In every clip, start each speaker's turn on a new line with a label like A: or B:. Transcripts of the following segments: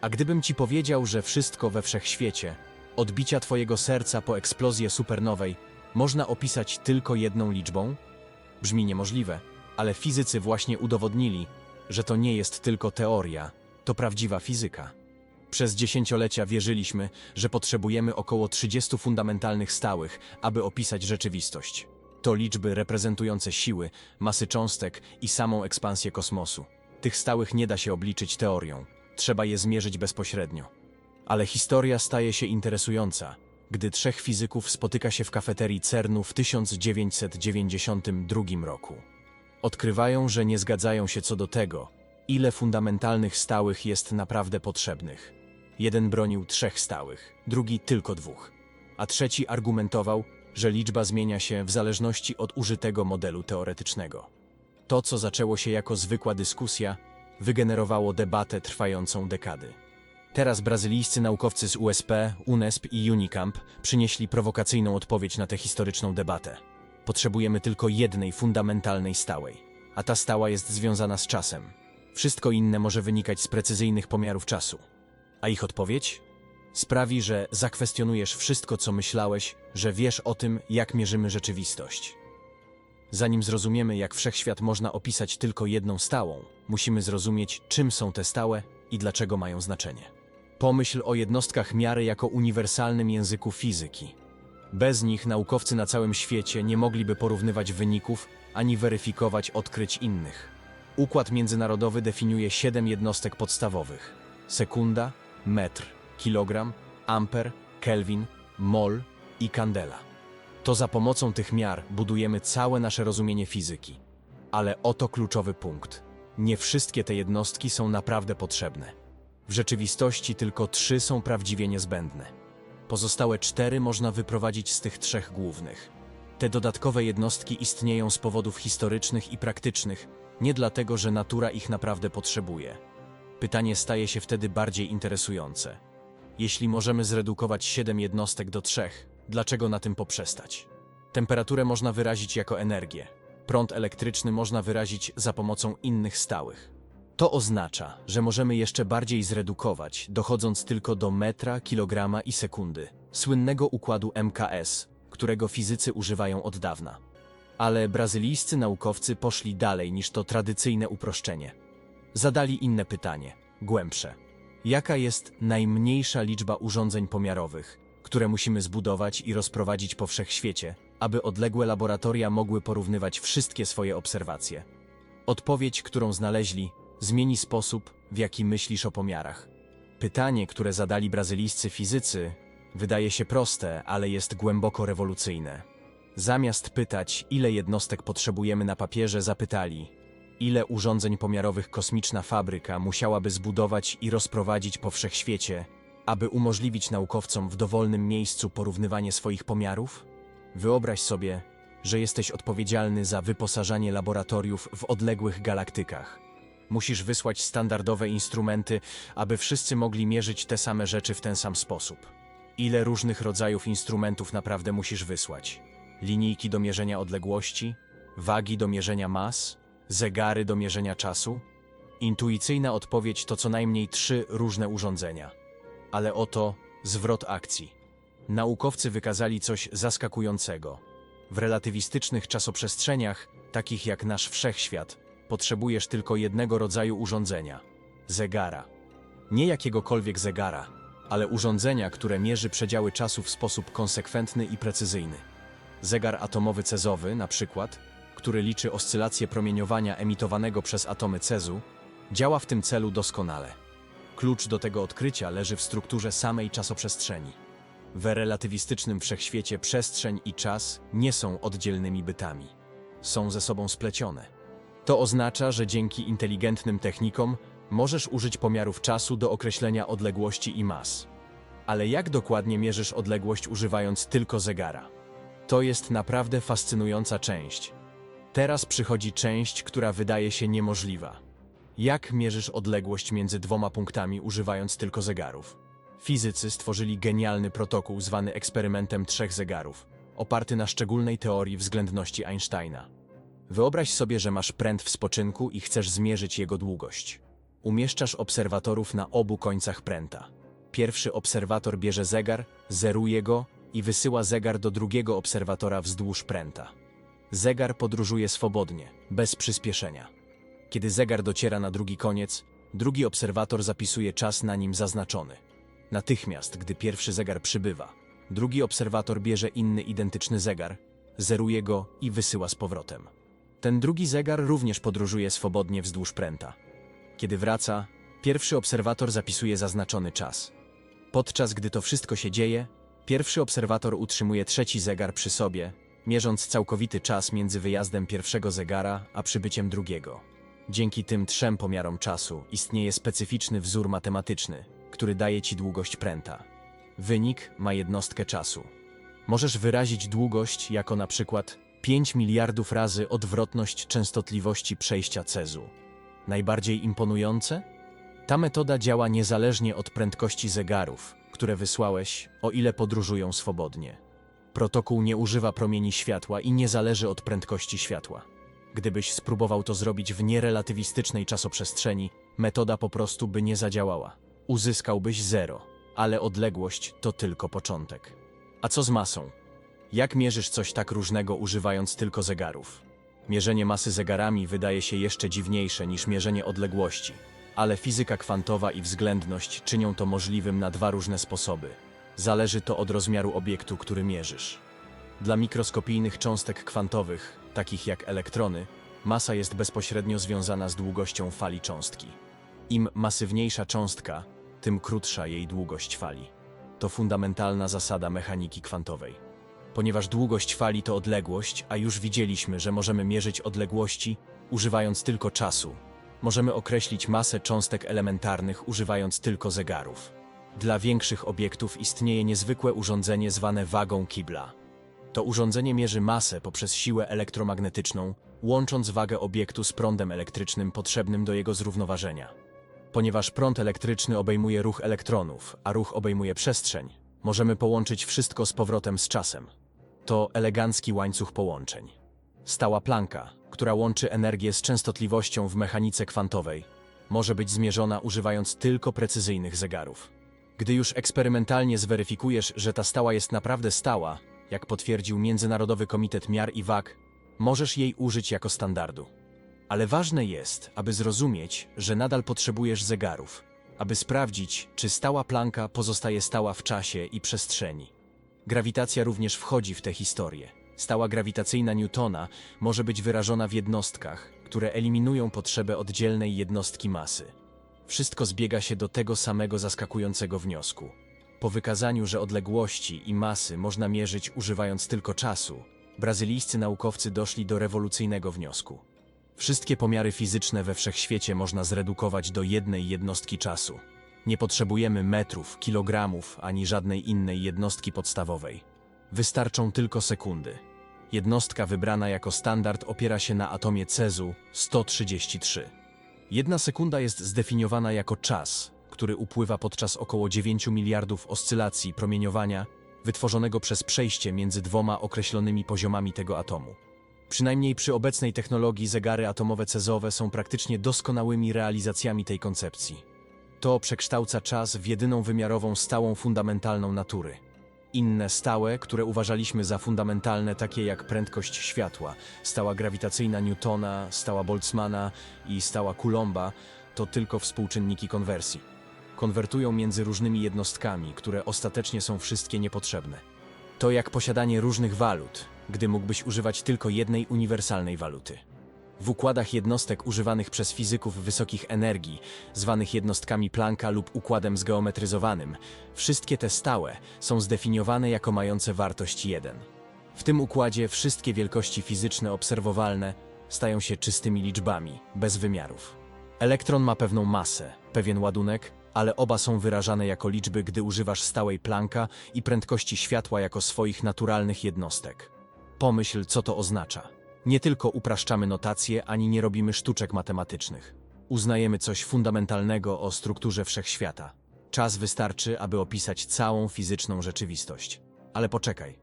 A: A gdybym ci powiedział, że wszystko we wszechświecie, odbicia twojego serca po eksplozji supernowej, można opisać tylko jedną liczbą? Brzmi niemożliwe, ale fizycy właśnie udowodnili, że to nie jest tylko teoria, to prawdziwa fizyka. Przez dziesięciolecia wierzyliśmy, że potrzebujemy około 30 fundamentalnych stałych, aby opisać rzeczywistość. To liczby reprezentujące siły, masy cząstek i samą ekspansję kosmosu. Tych stałych nie da się obliczyć teorią, trzeba je zmierzyć bezpośrednio. Ale historia staje się interesująca, gdy trzech fizyków spotyka się w kafeterii CERNu w 1992 roku. Odkrywają, że nie zgadzają się co do tego, ile fundamentalnych stałych jest naprawdę potrzebnych. Jeden bronił trzech stałych, drugi tylko dwóch, a trzeci argumentował, że liczba zmienia się w zależności od użytego modelu teoretycznego. To, co zaczęło się jako zwykła dyskusja, wygenerowało debatę trwającą dekady. Teraz brazylijscy naukowcy z USP, UNESP i Unicamp przynieśli prowokacyjną odpowiedź na tę historyczną debatę. Potrzebujemy tylko jednej fundamentalnej stałej, a ta stała jest związana z czasem. Wszystko inne może wynikać z precyzyjnych pomiarów czasu. A ich odpowiedź? Sprawi, że zakwestionujesz wszystko, co myślałeś, że wiesz o tym, jak mierzymy rzeczywistość. Zanim zrozumiemy, jak wszechświat można opisać tylko jedną stałą, musimy zrozumieć, czym są te stałe i dlaczego mają znaczenie. Pomyśl o jednostkach miary jako uniwersalnym języku fizyki. Bez nich naukowcy na całym świecie nie mogliby porównywać wyników ani weryfikować odkryć innych. Układ międzynarodowy definiuje siedem jednostek podstawowych: sekunda, metr, kilogram, amper, kelvin, mol i kandela. To za pomocą tych miar budujemy całe nasze rozumienie fizyki. Ale oto kluczowy punkt. Nie wszystkie te jednostki są naprawdę potrzebne. W rzeczywistości tylko trzy są prawdziwie niezbędne. Pozostałe cztery można wyprowadzić z tych trzech głównych. Te dodatkowe jednostki istnieją z powodów historycznych i praktycznych, nie dlatego, że natura ich naprawdę potrzebuje. Pytanie staje się wtedy bardziej interesujące. Jeśli możemy zredukować 7 jednostek do 3, dlaczego na tym poprzestać? Temperaturę można wyrazić jako energię. Prąd elektryczny można wyrazić za pomocą innych stałych. To oznacza, że możemy jeszcze bardziej zredukować, dochodząc tylko do metra, kilograma i sekundy, słynnego układu MKS, którego fizycy używają od dawna. Ale brazylijscy naukowcy poszli dalej niż to tradycyjne uproszczenie. Zadali inne pytanie, głębsze. Jaka jest najmniejsza liczba urządzeń pomiarowych, które musimy zbudować i rozprowadzić po wszechświecie, aby odległe laboratoria mogły porównywać wszystkie swoje obserwacje? Odpowiedź, którą znaleźli, zmieni sposób, w jaki myślisz o pomiarach. Pytanie, które zadali brazylijscy fizycy, wydaje się proste, ale jest głęboko rewolucyjne. Zamiast pytać, ile jednostek potrzebujemy na papierze, zapytali, ile urządzeń pomiarowych kosmiczna fabryka musiałaby zbudować i rozprowadzić po wszechświecie, aby umożliwić naukowcom w dowolnym miejscu porównywanie swoich pomiarów? Wyobraź sobie, że jesteś odpowiedzialny za wyposażanie laboratoriów w odległych galaktykach. Musisz wysłać standardowe instrumenty, aby wszyscy mogli mierzyć te same rzeczy w ten sam sposób. Ile różnych rodzajów instrumentów naprawdę musisz wysłać? Linijki do mierzenia odległości, wagi do mierzenia mas, zegary do mierzenia czasu? Intuicyjna odpowiedź to co najmniej trzy różne urządzenia. Ale oto zwrot akcji. Naukowcy wykazali coś zaskakującego. W relatywistycznych czasoprzestrzeniach, takich jak nasz wszechświat, potrzebujesz tylko jednego rodzaju urządzenia zegara. Nie jakiegokolwiek zegara, ale urządzenia, które mierzy przedziały czasu w sposób konsekwentny i precyzyjny. Zegar atomowy cezowy, na przykład, który liczy oscylacje promieniowania emitowanego przez atomy cezu, działa w tym celu doskonale. Klucz do tego odkrycia leży w strukturze samej czasoprzestrzeni. W relatywistycznym wszechświecie przestrzeń i czas nie są oddzielnymi bytami. Są ze sobą splecione. To oznacza, że dzięki inteligentnym technikom możesz użyć pomiarów czasu do określenia odległości i mas. Ale jak dokładnie mierzysz odległość używając tylko zegara? To jest naprawdę fascynująca część. Teraz przychodzi część, która wydaje się niemożliwa. Jak mierzysz odległość między dwoma punktami używając tylko zegarów? Fizycy stworzyli genialny protokół zwany eksperymentem trzech zegarów, oparty na szczególnej teorii względności Einsteina. Wyobraź sobie, że masz pręt w spoczynku i chcesz zmierzyć jego długość. Umieszczasz obserwatorów na obu końcach pręta. Pierwszy obserwator bierze zegar, zeruje go i wysyła zegar do drugiego obserwatora wzdłuż pręta. Zegar podróżuje swobodnie, bez przyspieszenia. Kiedy zegar dociera na drugi koniec, drugi obserwator zapisuje czas na nim zaznaczony. Natychmiast, gdy pierwszy zegar przybywa, drugi obserwator bierze inny identyczny zegar, zeruje go i wysyła z powrotem. Ten drugi zegar również podróżuje swobodnie wzdłuż pręta. Kiedy wraca, pierwszy obserwator zapisuje zaznaczony czas. Podczas gdy to wszystko się dzieje, pierwszy obserwator utrzymuje trzeci zegar przy sobie, mierząc całkowity czas między wyjazdem pierwszego zegara a przybyciem drugiego. Dzięki tym trzem pomiarom czasu istnieje specyficzny wzór matematyczny, który daje ci długość pręta. Wynik ma jednostkę czasu. Możesz wyrazić długość jako na przykład 5 miliardów razy odwrotność częstotliwości przejścia cezu. Najbardziej imponujące? Ta metoda działa niezależnie od prędkości zegarów, które wysłałeś, o ile podróżują swobodnie. Protokół nie używa promieni światła i nie zależy od prędkości światła. Gdybyś spróbował to zrobić w nierelatywistycznej czasoprzestrzeni, metoda po prostu by nie zadziałała. Uzyskałbyś zero, ale odległość to tylko początek. A co z masą? Jak mierzysz coś tak różnego używając tylko zegarów? Mierzenie masy zegarami wydaje się jeszcze dziwniejsze niż mierzenie odległości, ale fizyka kwantowa i względność czynią to możliwym na dwa różne sposoby. Zależy to od rozmiaru obiektu, który mierzysz. Dla mikroskopijnych cząstek kwantowych, takich jak elektrony, masa jest bezpośrednio związana z długością fali cząstki. Im masywniejsza cząstka, tym krótsza jej długość fali. To fundamentalna zasada mechaniki kwantowej. Ponieważ długość fali to odległość, a już widzieliśmy, że możemy mierzyć odległości używając tylko czasu, możemy określić masę cząstek elementarnych używając tylko zegarów. Dla większych obiektów istnieje niezwykłe urządzenie zwane wagą Kibla. To urządzenie mierzy masę poprzez siłę elektromagnetyczną, łącząc wagę obiektu z prądem elektrycznym potrzebnym do jego zrównoważenia. Ponieważ prąd elektryczny obejmuje ruch elektronów, a ruch obejmuje przestrzeń, możemy połączyć wszystko z powrotem z czasem. To elegancki łańcuch połączeń. Stała planka, która łączy energię z częstotliwością w mechanice kwantowej, może być zmierzona używając tylko precyzyjnych zegarów. Gdy już eksperymentalnie zweryfikujesz, że ta stała jest naprawdę stała, jak potwierdził Międzynarodowy Komitet Miar i Wag, możesz jej użyć jako standardu. Ale ważne jest, aby zrozumieć, że nadal potrzebujesz zegarów, aby sprawdzić, czy stała planka pozostaje stała w czasie i przestrzeni. Grawitacja również wchodzi w tę historię. Stała grawitacyjna Newtona może być wyrażona w jednostkach, które eliminują potrzebę oddzielnej jednostki masy. Wszystko zbiega się do tego samego zaskakującego wniosku. Po wykazaniu, że odległości i masy można mierzyć używając tylko czasu, brazylijscy naukowcy doszli do rewolucyjnego wniosku. Wszystkie pomiary fizyczne we wszechświecie można zredukować do jednej jednostki czasu. Nie potrzebujemy metrów, kilogramów ani żadnej innej jednostki podstawowej. Wystarczą tylko sekundy. Jednostka wybrana jako standard opiera się na atomie cezu 133. Jedna sekunda jest zdefiniowana jako czas, który upływa podczas około 9 miliardów oscylacji promieniowania wytworzonego przez przejście między dwoma określonymi poziomami tego atomu. Przynajmniej przy obecnej technologii zegary atomowe cezowe są praktycznie doskonałymi realizacjami tej koncepcji. To przekształca czas w jedyną wymiarową stałą fundamentalną natury. Inne stałe, które uważaliśmy za fundamentalne, takie jak prędkość światła, stała grawitacyjna Newtona, stała Boltzmana i stała Coulomba, to tylko współczynniki konwersji. Konwertują między różnymi jednostkami, które ostatecznie są wszystkie niepotrzebne. To jak posiadanie różnych walut, gdy mógłbyś używać tylko jednej uniwersalnej waluty. W układach jednostek używanych przez fizyków wysokich energii, zwanych jednostkami Plancka lub układem zgeometryzowanym, wszystkie te stałe są zdefiniowane jako mające wartość 1. W tym układzie wszystkie wielkości fizyczne obserwowalne stają się czystymi liczbami, bez wymiarów. Elektron ma pewną masę, pewien ładunek, ale oba są wyrażane jako liczby, gdy używasz stałej Plancka i prędkości światła jako swoich naturalnych jednostek. Pomyśl, co to oznacza. Nie tylko upraszczamy notacje, ani nie robimy sztuczek matematycznych. Uznajemy coś fundamentalnego o strukturze wszechświata. Czas wystarczy, aby opisać całą fizyczną rzeczywistość. Ale poczekaj.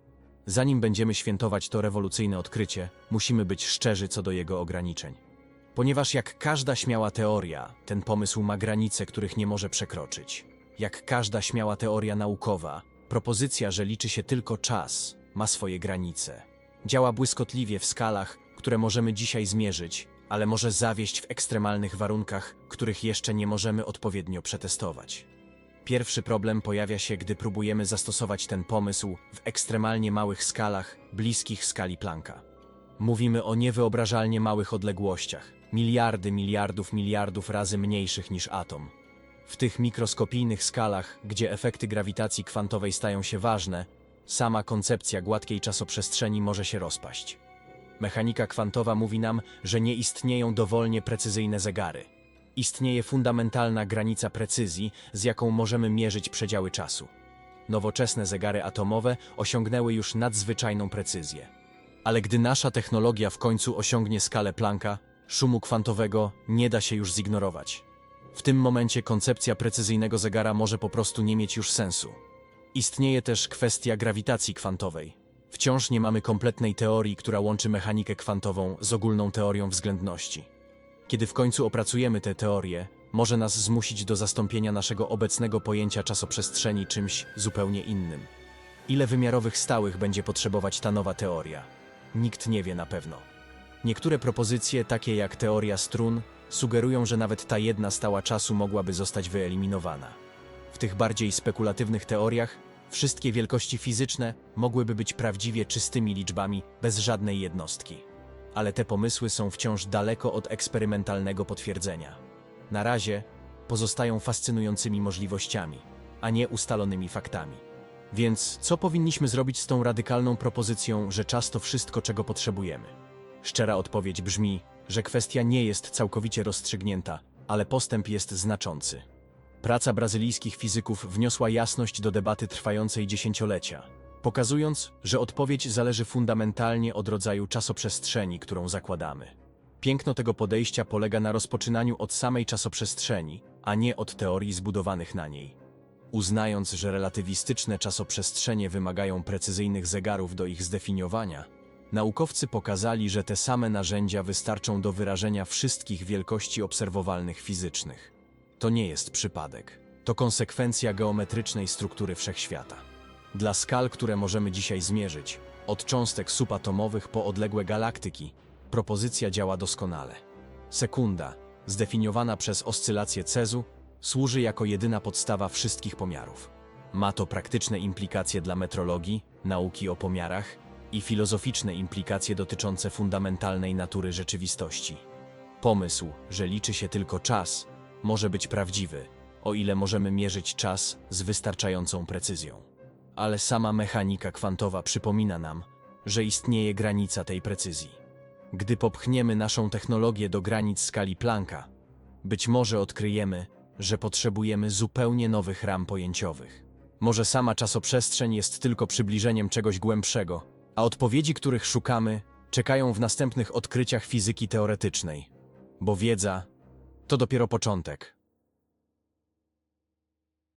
A: Zanim będziemy świętować to rewolucyjne odkrycie, musimy być szczerzy co do jego ograniczeń. Ponieważ jak każda śmiała teoria, ten pomysł ma granice, których nie może przekroczyć. Jak każda śmiała teoria naukowa, propozycja, że liczy się tylko czas, ma swoje granice. Działa błyskotliwie w skalach, które możemy dzisiaj zmierzyć, ale może zawieść w ekstremalnych warunkach, których jeszcze nie możemy odpowiednio przetestować. Pierwszy problem pojawia się, gdy próbujemy zastosować ten pomysł w ekstremalnie małych skalach, bliskich skali Plancka. Mówimy o niewyobrażalnie małych odległościach, miliardy miliardów miliardów razy mniejszych niż atom. W tych mikroskopijnych skalach, gdzie efekty grawitacji kwantowej stają się ważne, sama koncepcja gładkiej czasoprzestrzeni może się rozpaść. Mechanika kwantowa mówi nam, że nie istnieją dowolnie precyzyjne zegary. Istnieje fundamentalna granica precyzji, z jaką możemy mierzyć przedziały czasu. Nowoczesne zegary atomowe osiągnęły już nadzwyczajną precyzję. Ale gdy nasza technologia w końcu osiągnie skalę Plancka, szumu kwantowego nie da się już zignorować. W tym momencie koncepcja precyzyjnego zegara może po prostu nie mieć już sensu. Istnieje też kwestia grawitacji kwantowej. Wciąż nie mamy kompletnej teorii, która łączy mechanikę kwantową z ogólną teorią względności. Kiedy w końcu opracujemy tę teorię, może nas zmusić do zastąpienia naszego obecnego pojęcia czasoprzestrzeni czymś zupełnie innym. Ile wymiarowych stałych będzie potrzebować ta nowa teoria? Nikt nie wie na pewno. Niektóre propozycje, takie jak teoria strun, sugerują, że nawet ta jedna stała czasu mogłaby zostać wyeliminowana. W tych bardziej spekulatywnych teoriach wszystkie wielkości fizyczne mogłyby być prawdziwie czystymi liczbami bez żadnej jednostki. Ale te pomysły są wciąż daleko od eksperymentalnego potwierdzenia. Na razie pozostają fascynującymi możliwościami, a nie ustalonymi faktami. Więc co powinniśmy zrobić z tą radykalną propozycją, że czas to wszystko, czego potrzebujemy? Szczera odpowiedź brzmi, że kwestia nie jest całkowicie rozstrzygnięta, ale postęp jest znaczący. Praca brazylijskich fizyków wniosła jasność do debaty trwającej dziesięciolecia, pokazując, że odpowiedź zależy fundamentalnie od rodzaju czasoprzestrzeni, którą zakładamy. Piękno tego podejścia polega na rozpoczynaniu od samej czasoprzestrzeni, a nie od teorii zbudowanych na niej. Uznając, że relatywistyczne czasoprzestrzenie wymagają precyzyjnych zegarów do ich zdefiniowania, naukowcy pokazali, że te same narzędzia wystarczą do wyrażenia wszystkich wielkości obserwowalnych fizycznych. To nie jest przypadek. To konsekwencja geometrycznej struktury wszechświata. Dla skal, które możemy dzisiaj zmierzyć, od cząstek subatomowych po odległe galaktyki, propozycja działa doskonale. Sekunda, zdefiniowana przez oscylację Cezu, służy jako jedyna podstawa wszystkich pomiarów. Ma to praktyczne implikacje dla metrologii, nauki o pomiarach i filozoficzne implikacje dotyczące fundamentalnej natury rzeczywistości. Pomysł, że liczy się tylko czas, może być prawdziwy, o ile możemy mierzyć czas z wystarczającą precyzją. Ale sama mechanika kwantowa przypomina nam, że istnieje granica tej precyzji. Gdy popchniemy naszą technologię do granic skali Plancka, być może odkryjemy, że potrzebujemy zupełnie nowych ram pojęciowych. Może sama czasoprzestrzeń jest tylko przybliżeniem czegoś głębszego, a odpowiedzi, których szukamy, czekają w następnych odkryciach fizyki teoretycznej. Bo wiedza to dopiero początek.